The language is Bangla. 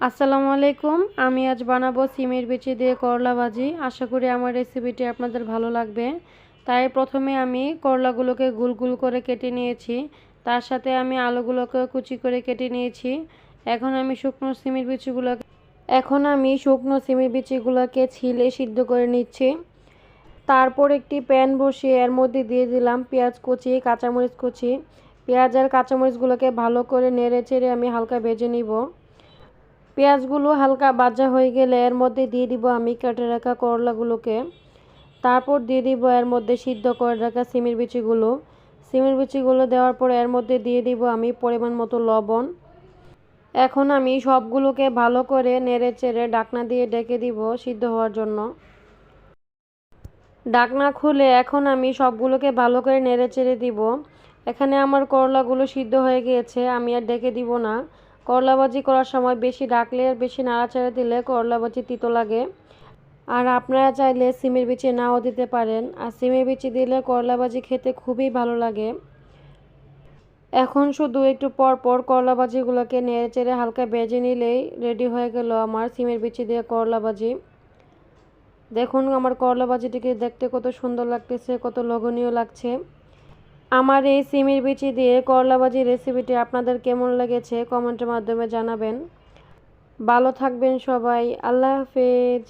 আসসালামু আলাইকুম। আমি আজ বানাবো সিমের বিচি দিয়ে করলা ভাজি। আশা করি আমার রেসিপিটি আপনাদের ভালো লাগবে। তাই প্রথমে আমি করলাগুলোকে গুল গুল করে কেটে নিয়েছি। তার সাথে আমি আলুগুলোকে কুচি করে কেটে নিয়েছি। এখন আমি শুকনো সিমের বিচিগুলো এখন আমি শুকনো সিমের বিচিগুলোকে ছিলে সিদ্ধ করে নিচ্ছি। তারপর একটি প্যান বসিয়ে এর মধ্যে দিয়ে দিলাম পেঁয়াজ কুচি, কাঁচামরিচ কুচি। পেঁয়াজ আর কাঁচামরিচগুলোকে ভালো করে নেড়ে চেড়ে আমি হালকা ভেজে নিব। পেঁয়াজগুলো হালকা ভাজা হয়ে গেলে এর মধ্যে দিয়ে দিব আমি কেটে রাখা করলাগুলোকে। তারপর দিয়ে দিব এর মধ্যে সিদ্ধ করে রাখা সিমের বিচিগুলো। সিমের বিচিগুলো দেওয়ার পর এর মধ্যে দিয়ে দিব আমি পরিমাণ মতো লবণ। এখন আমি সবগুলোকে ভালো করে নেড়ে চেড়ে ডাকনা দিয়ে ডেকে দিব সিদ্ধ হওয়ার জন্য। ডাকনা খুলে এখন আমি সবগুলোকে ভালো করে নেড়ে চেড়ে দিব। এখানে আমার করলাগুলো সিদ্ধ হয়ে গিয়েছে, আমি আর ডেকে দিব না। করলা ভাজি করার সময় বেশি ডাকলে আর বেশি নাড়াচাড়া দিলে করলা ভাজি তিতো লাগে। আর আপনারা চাইলে সিমের বিচি নাও দিতে পারেন। আর সিমের বিচি দিলে করলা ভাজি খেতে খুবই ভালো লাগে। এখন শুধু একটু পর পর করলা ভাজিগুলোকে নেড়ে চেড়ে হালকা বেজে নিলেই রেডি হয়ে গেল আমার সিমের বিচি দিয়ে করলা ভাজি দেখুন আমার করলা ভাজিটিকে দেখতে কত সুন্দর লাগতেছে, কত লগনীয় লাগছে। আমার এই সিমের বিচি দিয়ে করলা ভাজি রেসিপিটি আপনাদের কেমন লেগেছে কমেন্টের মাধ্যমে জানাবেন। ভালো থাকবেন সবাই। আল্লাহ হাফেজ।